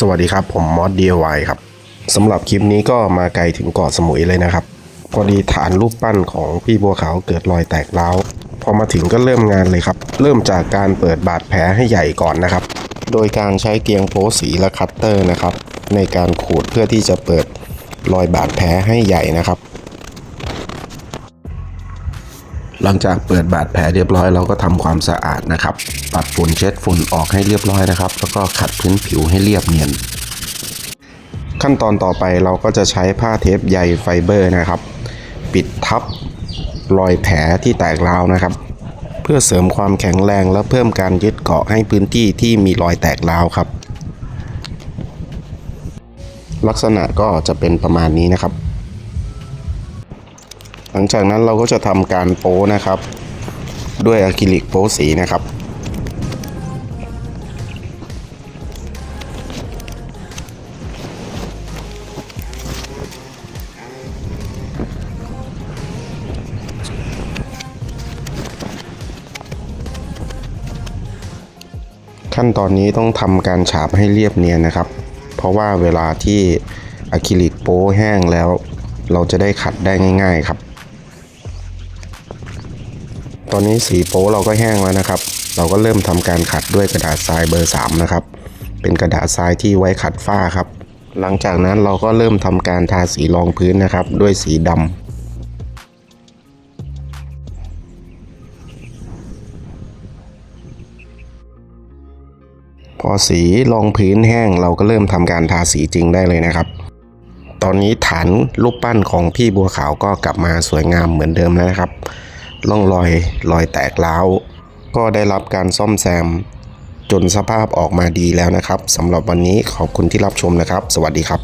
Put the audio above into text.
สวัสดีครับ ผมมอส DIY ครับสำหรับคลิปนี้ก็มาไกลถึงเกาะสมุยเลยนะครับ พอดีฐานรูปปั้นของพี่บัวขาวเกิดรอยแตกร้าว พอมาถึงก็เริ่มงานเลยครับ เริ่มจากการเปิดบาดแผลให้ใหญ่ก่อนนะครับ โดยการใช้เกียงโพสีและคัตเตอร์นะครับ ในการขูดเพื่อที่จะเปิดรอยบาดแผลให้ใหญ่นะครับ หลังจากเปิดบาดแผลเรียบร้อยเราก็ทำความสะอาดนะครับ ปัดฝุ่นเช็ดฝุ่นออกให้เรียบร้อยนะครับ แล้วก็ขัดพื้นผิวให้เรียบเนียน ขั้นตอนต่อไปเราก็จะใช้ผ้าเทปใยไฟเบอร์นะครับ ปิดทับรอยแผลที่แตกร้าวนะครับ เพื่อเสริมความแข็งแรงและเพิ่มการยึดเกาะให้พื้นที่ที่มีรอยแตกร้าวครับ ลักษณะก็จะเป็นประมาณนี้นะครับ หลังจากนั้นเราก็จะทำการโป้นะครับ ด้วยอะคริลิกโป้สีนะครับขั้นตอนนี้ต้องทำการฉาบให้เรียบเนียนนะครับ เพราะว่าเวลาที่อะคริลิกโป้แห้งแล้ว เราจะได้ขัดได้ง่าย ๆ ครับ ตอนนี้สีโป๊เราก็แห้งแล้วนะครับ เราก็เริ่มทำการขัดด้วยกระดาษทรายเบอร์ 3 นะครับ เป็นกระดาษทรายที่ไว้ขัดฝ้าครับ หลังจากนั้นเราก็เริ่มทำการทาสีรองพื้นนะครับ ด้วยสีดำพอสีรองพื้นแห้งเราก็เริ่มทำการทาสีจริงได้เลยนะครับ ตอนนี้ฐานรูปปั้นของพี่บัวขาวก็กลับมาสวยงามเหมือนเดิมแล้วนะครับ ร่องรอยรอยแตกร้าว ก็ได้รับการซ่อมแซม จนสภาพออกมาดีแล้วนะครับสำหรับวันนี้ขอบคุณที่รับชมนะครับ สวัสดีครับ